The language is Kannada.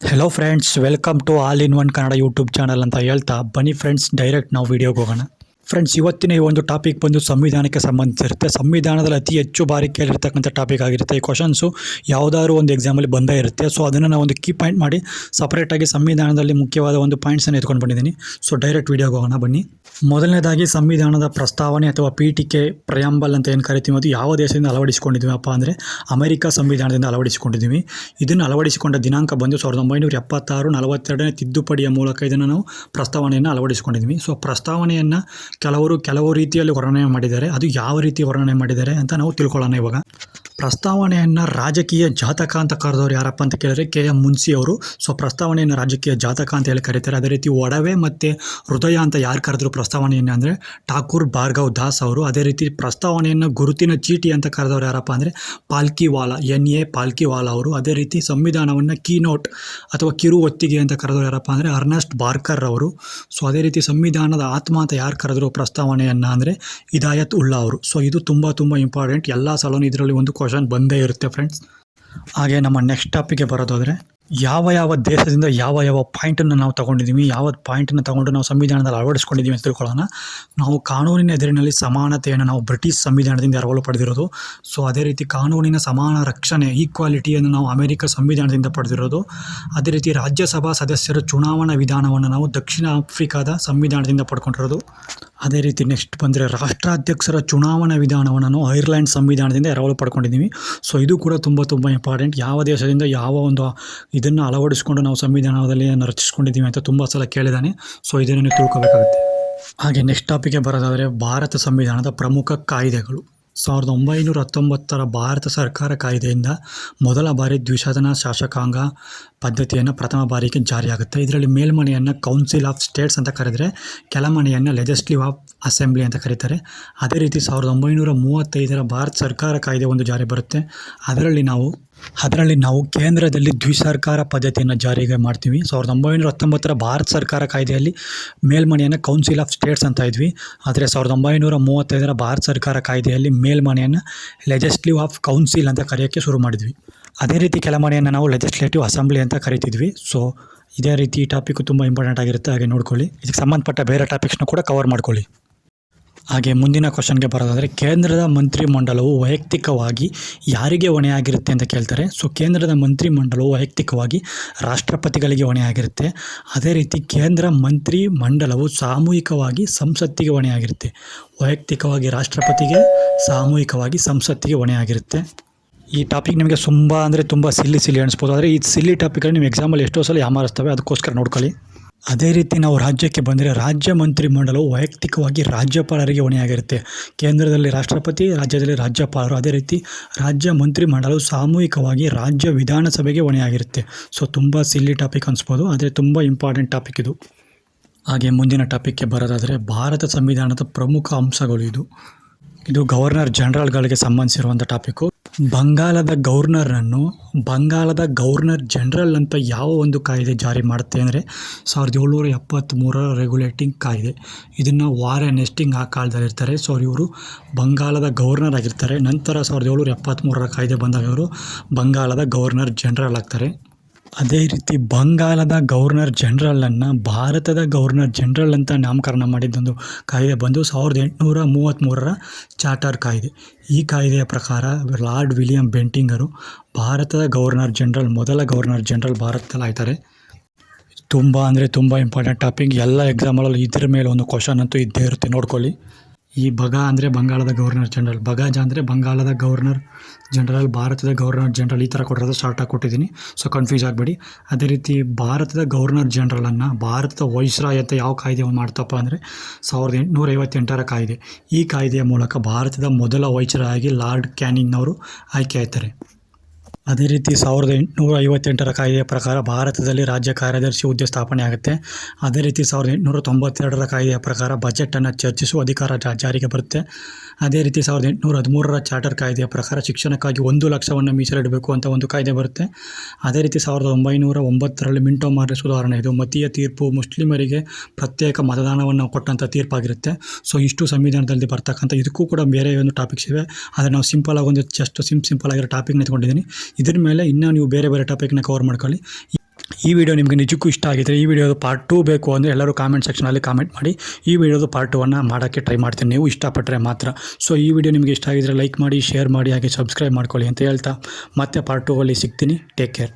Hello friends welcome to all in one Kannada YouTube channel ಅಂತ ಹೇಳ್ತಾ ಬನ್ನಿ ಫ್ರೆಂಡ್ಸ್ ಡೈರೆಕ್ಟ್ ನಾವು ವಿಡಿಯೋಗೆ ಹೋಗೋಣ. ಫ್ರೆಂಡ್ಸ್ ಇವತ್ತಿನ ಈ ಒಂದು ಟಾಪಿಕ್ ಬಂದು ಸಂವಿಧಾನಕ್ಕೆ ಸಂಬಂಧಿಸಿರುತ್ತೆ. ಸಂವಿಧಾನದಲ್ಲಿ ಅತಿ ಹೆಚ್ಚು ಬಾರಿ ಕೇಳಿರ್ತಕ್ಕಂಥ ಟಾಪಿಕ್ ಆಗಿರುತ್ತೆ ಈ ಕ್ವಶನ್ಸು ಯಾವುದಾದ್ರು ಒಂದು ಎಕ್ಸಾಮಲ್ಲಿ ಬಂದೇ ಇರುತ್ತೆ. ಸೊ ಅದನ್ನು ನಾವು ಒಂದು ಕೀ ಪಾಯಿಂಟ್ ಮಾಡಿ ಸಪ್ರೇಟಾಗಿ ಸಂವಿಧಾನದಲ್ಲಿ ಮುಖ್ಯವಾದ ಒಂದು ಪಾಯಿಂಟ್ಸನ್ನು ಎತ್ಕೊಂಡು ಬಂದಿದ್ದೀನಿ. ಸೊ ಡೈರೆಕ್ಟ್ ವಿಡಿಯೋಗೆ ಹೋಗೋಣ ಬನ್ನಿ. ಮೊದಲನೇದಾಗಿ ಸಂವಿಧಾನದ ಪ್ರಸ್ತಾವನೆ ಅಥವಾ ಪೀಠಿಕೆ ಪ್ರಯಾಂಬಲ್ ಅಂತ ಏನು ಕರಿತೀವಿ ಅದು ಯಾವ ದೇಶದಿಂದ ಅಳವಡಿಸಿಕೊಂಡಿದ್ದೀವಪ್ಪ ಅಂದರೆ ಅಮೆರಿಕ ಸಂವಿಧಾನದಿಂದ ಅಳವಡಿಸಿಕೊಂಡಿದ್ದೀವಿ. ಇದನ್ನು ಅಳವಡಿಸಿಕೊಂಡ ದಿನಾಂಕ ಬಂದು ಸಾವಿರದ ಒಂಬೈನೂರ ಎಪ್ಪತ್ತಾರು ನಲವತ್ತೆರಡನೇ ತಿದ್ದುಪಡಿಯ ಮೂಲಕ ಇದನ್ನು ನಾವು ಪ್ರಸ್ತಾವನೆಯನ್ನು ಅಳವಡಿಸಿಕೊಂಡಿದ್ದೀವಿ. ಸೊ ಪ್ರಸ್ತಾವನೆಯನ್ನು ಕೆಲವರು ಕೆಲವು ರೀತಿಯಲ್ಲಿ ವರ್ಣನೆ ಮಾಡಿದ್ದಾರೆ. ಅದು ಯಾವ ರೀತಿ ವರ್ಣನೆ ಮಾಡಿದ್ದಾರೆ ಅಂತ ನಾವು ತಿಳ್ಕೊಳ್ಳೋಣ ಇವಾಗ. ಪ್ರಸ್ತಾವನೆಯನ್ನು ರಾಜಕೀಯ ಜಾತಕ ಅಂತ ಕರೆದವ್ರು ಯಾರಪ್ಪ ಅಂತ ಕೇಳಿದ್ರೆ ಕೆ ಎಂ ಮುನ್ಸಿ ಅವರು. ಸೊ ಪ್ರಸ್ತಾವನೆಯನ್ನು ರಾಜಕೀಯ ಜಾತಕ ಅಂತ ಹೇಳಿ ಕರೀತಾರೆ. ಅದೇ ರೀತಿ ಒಡವೆ ಮತ್ತು ಹೃದಯ ಅಂತ ಯಾರು ಕರೆದ್ರು ಪ್ರಸ್ತಾವನೆಯನ್ನು ಅಂದರೆ ಠಾಕೂರ್ ಭಾರ್ಗವ್ ದಾಸ್ ಅವರು. ಅದೇ ರೀತಿ ಪ್ರಸ್ತಾವನೆಯನ್ನು ಗುರುತಿನ ಚೀಟಿ ಅಂತ ಕರೆದವ್ರು ಯಾರಪ್ಪ ಅಂದರೆ ಪಾಲ್ಕಿವಾಲಾ, ಎನ್ ಎ ಪಾಲ್ಕಿವಾಲಾ ಅವರು. ಅದೇ ರೀತಿ ಸಂವಿಧಾನವನ್ನು ಕೀನೋಟ್ ಅಥವಾ ಕಿರು ಒತ್ತಿಗೆ ಅಂತ ಕರೆದವ್ರು ಯಾರಪ್ಪ ಅಂದರೆ ಅರ್ನಸ್ಟ್ ಬಾರ್ಕರ್ ಅವರು. ಸೊ ಅದೇ ರೀತಿ ಸಂವಿಧಾನದ ಆತ್ಮ ಅಂತ ಯಾರು ಕರೆದ್ರು ಪ್ರಸ್ತಾವನೆಯನ್ನು ಅಂದರೆ ಇದಾಯತ್ ಉಲ್ಲಾ ಅವರು. ಸೊ ಇದು ತುಂಬ ತುಂಬ ಇಂಪಾರ್ಟೆಂಟ್ ಎಲ್ಲ ಸಲೂ ಇದರಲ್ಲಿ ಒಂದು ಕ್ವಶನ್ ಬಂದೇ ಇರುತ್ತೆ ಫ್ರೆಂಡ್ಸ್ ಹಾಗೆ ನಮ್ಮ ನೆಕ್ಸ್ಟ್ ಟಾಪಿಗೆ ಬರೋದಾದರೆ ಯಾವ ಯಾವ ದೇಶದಿಂದ ಯಾವ ಯಾವ ಪಾಯಿಂಟನ್ನು ನಾವು ತಗೊಂಡಿದ್ದೀವಿ, ಯಾವ ಪಾಯಿಂಟನ್ನು ತಗೊಂಡು ನಾವು ಸಂವಿಧಾನದಲ್ಲಿ ಅಳವಡಿಸ್ಕೊಂಡಿದ್ದೀವಿ ಅಂತ ತಿಳ್ಕೊಳ್ಳೋಣ. ನಾವು ಕಾನೂನಿನ ಎದುರಿನಲ್ಲಿ ಸಮಾನತೆಯನ್ನು ನಾವು ಬ್ರಿಟಿಷ್ ಸಂವಿಧಾನದಿಂದ ಎರವಲು ಪಡೆದಿರೋದು. ಸೊ ಅದೇ ರೀತಿ ಕಾನೂನಿನ ಸಮಾನ ರಕ್ಷಣೆ ಈಕ್ವಾಲಿಟಿಯನ್ನು ನಾವು ಅಮೆರಿಕ ಸಂವಿಧಾನದಿಂದ ಪಡೆದಿರೋದು. ಅದೇ ರೀತಿ ರಾಜ್ಯಸಭಾ ಸದಸ್ಯರ ಚುನಾವಣಾ ವಿಧಾನವನ್ನು ನಾವು ದಕ್ಷಿಣ ಆಫ್ರಿಕಾದ ಸಂವಿಧಾನದಿಂದ ಪಡ್ಕೊಂಡಿರೋದು. ಅದೇ ರೀತಿ ನೆಕ್ಸ್ಟ್ ಬಂದರೆ ರಾಷ್ಟ್ರಾಧ್ಯಕ್ಷರ ಚುನಾವಣಾ ವಿಧಾನವನ್ನು ನಾವು ಐರ್ಲ್ಯಾಂಡ್ ಸಂವಿಧಾನದಿಂದ ಎರವಲು ಪಡ್ಕೊಂಡಿದ್ದೀವಿ. ಸೊ ಇದು ಕೂಡ ತುಂಬ ತುಂಬ ಇಂಪಾರ್ಟೆಂಟ್ ಯಾವ ದೇಶದಿಂದ ಯಾವ ಒಂದು ಇದನ್ನು ಅಳವಡಿಸ್ಕೊಂಡು ನಾವು ಸಂವಿಧಾನದಲ್ಲಿ ರಚಿಸ್ಕೊಂಡಿದ್ದೀವಿ ಅಂತ ತುಂಬ ಸಲ ಕೇಳಿದ್ದಾನೆ ಸೊ ಇದನ್ನು ನೀವು ತಿಳ್ಕೊಬೇಕಾಗುತ್ತೆ. ಹಾಗೆ ನೆಕ್ಸ್ಟ್ ಟಾಪಿಕ್ಗೆ ಬರೋದಾದರೆ ಭಾರತ ಸಂವಿಧಾನದ ಪ್ರಮುಖ ಕಾಯ್ದೆಗಳು. ಸಾವಿರದ ಒಂಬೈನೂರ ಹತ್ತೊಂಬತ್ತರ ಭಾರತ ಸರ್ಕಾರ ಕಾಯ್ದೆಯಿಂದ ಮೊದಲ ಬಾರಿ ದ್ವಿಸದನ ಶಾಸಕಾಂಗ ಪದ್ಧತಿಯನ್ನು ಪ್ರಥಮ ಬಾರಿಗೆ ಜಾರಿಯಾಗುತ್ತೆ. ಇದರಲ್ಲಿ ಮೇಲ್ಮನೆಯನ್ನು ಕೌನ್ಸಿಲ್ ಆಫ್ ಸ್ಟೇಟ್ಸ್ ಅಂತ ಕರೆದರೆ, ಕೆಳಮನೆಯನ್ನು ಲೆಜಿಸ್ಲೇಟಿವ್ ಆಫ್ ಅಸೆಂಬ್ಲಿ ಅಂತ ಕರೀತಾರೆ. ಅದೇ ರೀತಿ ಸಾವಿರದ ಒಂಬೈನೂರ ಮೂವತ್ತೈದರ ಭಾರತ ಸರ್ಕಾರ ಕಾಯ್ದೆ ಒಂದು ಜಾರಿ ಬರುತ್ತೆ. ಅದರಲ್ಲಿ ನಾವು ಅದರಲ್ಲಿ ನಾವು ಕೇಂದ್ರದಲ್ಲಿ ದ್ವಿಸರ್ಕಾರ ಪದ್ಧತಿಯನ್ನು ಜಾರಿಗೆ ಮಾಡ್ತೀವಿ. ಸಾವಿರದ ಒಂಬೈನೂರ ಹತ್ತೊಂಬತ್ತರ ಭಾರತ ಸರ್ಕಾರ ಕಾಯ್ದೆಯಲ್ಲಿ ಮೇಲ್ಮನೆಯನ್ನು ಕೌನ್ಸಿಲ್ ಆಫ್ ಸ್ಟೇಟ್ಸ್ ಅಂತ ಇದ್ವಿ. ಆದರೆ ಸಾವಿರದ ಒಂಬೈನೂರ ಮೂವತ್ತೈದರ ಭಾರತ ಸರ್ಕಾರ ಕಾಯ್ದೆಯಲ್ಲಿ ಮೇಲ್ಮನೆಯನ್ನು ಲೆಜಿಸ್ಲೇಟಿವ್ ಆಫ್ ಕೌನ್ಸಿಲ್ ಅಂತ ಕರೆಯೋಕ್ಕೆ ಶುರು ಮಾಡಿದ್ವಿ. ಅದೇ ರೀತಿ ಕೆಲ ಮನೆಯನ್ನು ನಾವು ಲೆಜಿಸ್ಲೇಟಿವ್ ಅಸೆಂಬ್ಲಿ ಅಂತ ಕರಿತಿದ್ವಿ. ಸೊ ಇದೇ ರೀತಿ ಈ ಟಾಪಿಕ್ ತುಂಬ ಇಂಪಾರ್ಟೆಂಟ್ ಆಗಿರುತ್ತೆ. ಹಾಗೆ ನೋಡ್ಕೊಳ್ಳಿ. ಇದಕ್ಕೆ ಸಂಬಂಧಪಟ್ಟ ಬೇರೆ ಟಾಪಿಕ್ಸ್ನ ಕೂಡ ಕವರ್ ಮಾಡ್ಕೊಳ್ಳಿ. ಹಾಗೆ ಮುಂದಿನ ಕ್ವಶನ್ಗೆ ಬರೋದಾದರೆ, ಕೇಂದ್ರದ ಮಂತ್ರಿಮಂಡಲವು ವೈಯಕ್ತಿಕವಾಗಿ ಯಾರಿಗೆ ಹೊಣೆಯಾಗಿರುತ್ತೆ ಅಂತ ಕೇಳ್ತಾರೆ. ಸೊ ಕೇಂದ್ರದ ಮಂತ್ರಿಮಂಡಲವು ವೈಯಕ್ತಿಕವಾಗಿ ರಾಷ್ಟ್ರಪತಿಗಳಿಗೆ ಹೊಣೆಯಾಗಿರುತ್ತೆ. ಅದೇ ರೀತಿ ಕೇಂದ್ರ ಮಂತ್ರಿ ಮಂಡಲವು ಸಾಮೂಹಿಕವಾಗಿ ಸಂಸತ್ತಿಗೆ ಹೊಣೆಯಾಗಿರುತ್ತೆ. ವೈಯಕ್ತಿಕವಾಗಿ ರಾಷ್ಟ್ರಪತಿಗೆ, ಸಾಮೂಹಿಕವಾಗಿ ಸಂಸತ್ತಿಗೆ ಹೊಣೆಯಾಗಿರುತ್ತೆ. ಈ ಟಾಪಿಕ್ ನಿಮಗೆ ತುಂಬ ಅಂದರೆ ತುಂಬ ಸಿಲ್ಲಿ ಸಿಲ್ಲಿ ಅನಿಸ್ಬೋದು. ಆದರೆ ಈ ಸಿಲ್ಲಿ ಟಾಪಿಕ್ಗಳು ನಿಮ್ಮ ಎಕ್ಸಾಮಲ್ಲಿ ಎಷ್ಟೋ ಸಲ ಯಾಮಾರಿಸ್ತವೆ, ಅದಕ್ಕೋಸ್ಕರ ನೋಡ್ಕೊಳ್ಳಿ. ಅದೇ ರೀತಿ ನಾವು ರಾಜ್ಯಕ್ಕೆ ಬಂದರೆ ರಾಜ್ಯ ಮಂತ್ರಿಮಂಡಲವು ವೈಯಕ್ತಿಕವಾಗಿ ರಾಜ್ಯಪಾಲರಿಗೆ ಹೊಣೆಯಾಗಿರುತ್ತೆ. ಕೇಂದ್ರದಲ್ಲಿ ರಾಷ್ಟ್ರಪತಿ, ರಾಜ್ಯದಲ್ಲಿ ರಾಜ್ಯಪಾಲರು. ಅದೇ ರೀತಿ ರಾಜ್ಯ ಮಂತ್ರಿಮಂಡಲವು ಸಾಮೂಹಿಕವಾಗಿ ರಾಜ್ಯ ವಿಧಾನಸಭೆಗೆ ಹೊಣೆಯಾಗಿರುತ್ತೆ. ಸೊ ತುಂಬ ಸಿಲ್ಲಿ ಟಾಪಿಕ್ ಅನಿಸ್ಬೋದು, ಆದರೆ ತುಂಬ ಇಂಪಾರ್ಟೆಂಟ್ ಟಾಪಿಕ್ ಇದು. ಹಾಗೆ ಮುಂದಿನ ಟಾಪಿಕ್ಗೆ ಬರೋದಾದರೆ ಭಾರತ ಸಂವಿಧಾನದ ಪ್ರಮುಖ ಅಂಶಗಳು ಇದು. ಇದು ಗವರ್ನರ್ ಜನರಲ್ಗಳಿಗೆ ಸಂಬಂಧಿಸಿರುವಂಥ ಟಾಪಿಕ್ಕು ಬಂಗಾಲದ ಗವರ್ನರನ್ನು ಬಂಗಾಳದ ಗವರ್ನರ್ ಜನರಲ್ ಅಂತ ಯಾವ ಒಂದು ಕಾಯ್ದೆ ಜಾರಿ ಮಾಡುತ್ತೆ ಅಂದರೆ ಸಾವಿರದ ಏಳ್ನೂರ ಎಪ್ಪತ್ತ್ಮೂರರ ರೆಗ್ಯುಲೇಟಿಂಗ್ ಕಾಯ್ದೆ. ಇದನ್ನು ವಾರೆನ್ ಎಸ್ಟಿಂಗ್ ಆ ಕಾಲದಲ್ಲಿ ಇರ್ತಾರೆ. ಸೊ ಇವರು ಬಂಗಾಲದ ಗವರ್ನರ್ ಆಗಿರ್ತಾರೆ. ನಂತರ ಸಾವಿರದ ಏಳ್ನೂರ ಎಪ್ಪತ್ತ್ಮೂರರ ಕಾಯ್ದೆ ಬಂದಾಗ ಇವರು ಬಂಗಾಳದ ಗವರ್ನರ್ ಜನರಲ್ ಆಗ್ತಾರೆ. ಅದೇ ರೀತಿ ಬಂಗಾಲದ ಗವರ್ನರ್ ಜನರಲನ್ನು ಭಾರತದ ಗವರ್ನರ್ ಜನರಲ್ ಅಂತ ನಾಮಕರಣ ಮಾಡಿದ್ದೊಂದು ಕಾಯ್ದೆ ಬಂದು ಸಾವಿರದ ಎಂಟುನೂರ ಮೂವತ್ತ್ಮೂರರ ಚಾರ್ಟರ್ ಕಾಯ್ದೆ. ಈ ಕಾಯ್ದೆಯ ಪ್ರಕಾರ ಲಾರ್ಡ್ ವಿಲಿಯಂ ಬೆಂಟಿಂಗರು ಭಾರತದ ಗವರ್ನರ್ ಜನರಲ್, ಮೊದಲ ಗವರ್ನರ್ ಜನರಲ್ ಭಾರತದಲ್ಲಿ ಆಯ್ತಾರೆ ತುಂಬ ಅಂದರೆ ತುಂಬ ಇಂಪಾರ್ಟೆಂಟ್ ಟಾಪಿಕ್ ಎಲ್ಲ ಎಕ್ಸಾಮಲ್ಲೂ ಇದ್ರ ಮೇಲೆ ಒಂದು ಕ್ವಶನ್ ಅಂತೂ ಇದ್ದೇ ಇರುತ್ತೆ. ನೋಡ್ಕೊಳ್ಳಿ. ಈ ಬಗ ಅಂದರೆ ಬಂಗಾಳದ ಗವರ್ನರ್ ಜನರಲ್. ಬಗಾಜ ಅಂದರೆ ಬಂಗಾಳದ ಗವರ್ನರ್ ಜನರಲ್, ಭಾರತದ ಗವರ್ನರ್ ಜನರಲ್. ಈ ಥರ ಕೊಟ್ಟಿರೋದು ಆಗಿ ಕೊಟ್ಟಿದ್ದೀನಿ. ಸೊ ಕನ್ಫ್ಯೂಸ್ ಆಗಬೇಡಿ. ಅದೇ ರೀತಿ ಭಾರತದ ಗವರ್ನರ್ ಜನರಲನ್ನು ಭಾರತದ ವೈಸ್ರಾಯ್ ಅಂತ ಯಾವ ಕಾಯ್ದೆ ಮಾಡ್ತಪ್ಪ ಅಂದರೆ ಸಾವಿರದ ಎಂಟುನೂರ ಐವತ್ತೆಂಟರ ಕಾಯ್ದೆ. ಈ ಕಾಯ್ದೆಯ ಮೂಲಕ ಭಾರತದ ಮೊದಲ ವೈಸ್ರಾಯಾಗಿ ಲಾರ್ಡ್ ಕ್ಯಾನಿಂಗ್ನವರು ಆಯ್ಕೆ ಆಯ್ತಾರೆ. ಅದೇ ರೀತಿ ಸಾವಿರದ ಎಂಟುನೂರ ಐವತ್ತೆಂಟರ ಕಾಯ್ದೆಯ ಪ್ರಕಾರ ಭಾರತದಲ್ಲಿ ರಾಜ್ಯ ಕಾರ್ಯದರ್ಶಿ ಹುದ್ದೆ ಸ್ಥಾಪನೆ ಆಗುತ್ತೆ. ಅದೇ ರೀತಿ ಸಾವಿರದ ಎಂಟುನೂರ ತೊಂಬತ್ತೆರಡರ ಕಾಯ್ದೆಯ ಪ್ರಕಾರ ಬಜೆಟನ್ನು ಚರ್ಚಿಸುವ ಅಧಿಕಾರ ಜಾರಿಗೆ ಬರುತ್ತೆ. ಅದೇ ರೀತಿ ಸಾವಿರದ ಎಂಟುನೂರ ಹದಿಮೂರರ ಚಾರ್ಟರ್ ಕಾಯ್ದೆಯ ಪ್ರಕಾರ ಶಿಕ್ಷಣಕ್ಕಾಗಿ ಒಂದು ಲಕ್ಷವನ್ನು ಮೀಸಲಿಡಬೇಕು ಅಂತ ಒಂದು ಕಾಯ್ದೆ ಬರುತ್ತೆ. ಅದೇ ರೀತಿ ಸಾವಿರದ ಒಂಬೈನೂರ ಒಂಬತ್ತರಲ್ಲಿ ಮಿಂಟೋ ಮಾರ್ಲೆ ಸುಧಾರಣೆ ಇದು. ಮತೀಯ ತೀರ್ಪು ಮುಸ್ಲಿಮರಿಗೆ ಪ್ರತ್ಯೇಕ ಮತದಾನವನ್ನು ಕೊಟ್ಟಂಥ ತೀರ್ಪಾಗಿರುತ್ತೆ. ಸೊ ಇಷ್ಟು ಸಂವಿಧಾನದಲ್ಲಿ ಬರ್ತಕ್ಕಂಥ ಇದಕ್ಕೂ ಕೂಡ ಬೇರೆ ಒಂದು ಟಾಪಿಕ್ಸ್ ಇವೆ. ಆದರೆ ನಾವು ಸಿಂಪಲ್ ಆಗಿ ಒಂದು ಜಸ್ಟ್ ಸಿಂಪ್ ಸಿಂಪಲ್ ಆಗಿರೋ ಟಾಪಿಕ್ನ ಎತ್ಕೊಂಡಿದ್ದೀನಿ. ಇದ್ರ ಮೇಲೆ ಇನ್ನೂ ನೀವು ಬೇರೆ ಬೇರೆ ಟಾಪಿಕ್ನ ಕವರ್ ಮಾಡ್ಕೊಳ್ಳಿ. ಈ ವಿಡಿಯೋ ನಿಮಗೆ ನಿಜಕ್ಕೂ ಇಷ್ಟ ಆಗಿದ್ರೆ ಈ ವಿಡಿಯೋದು ಪಾರ್ಟ್ ಟೂ ಬೇಕು ಅಂದರೆ ಎಲ್ಲರೂ ಕಾಮೆಂಟ್ ಸೆಕ್ಷನಲ್ಲಿ ಕಾಮೆಂಟ್ ಮಾಡಿ. ಈ ವಿಡಿಯೋದು ಪಾರ್ಟ್ ಟೂವನ್ನು ಮಾಡೋಕ್ಕೆ ಟ್ರೈ ಮಾಡ್ತೀನಿ. ನೀವು ಇಷ್ಟಪಟ್ಟರೆ ಮಾತ್ರ. ಸೊ ಈ ವಿಡಿಯೋ ನಿಮಗೆ ಇಷ್ಟ ಆಗಿದ್ರೆ ಲೈಕ್ ಮಾಡಿ ಶೇರ್ ಮಾಡಿ, ಹಾಗೆ ಸಬ್ಸ್ಕ್ರೈಬ್ ಮಾಡ್ಕೊಳ್ಳಿ ಅಂತ ಹೇಳ್ತಾ. ಮತ್ತೆ ಪಾರ್ಟ್ ಟೂ ಅಲ್ಲಿ ಸಿಗ್ತೀನಿ. Take care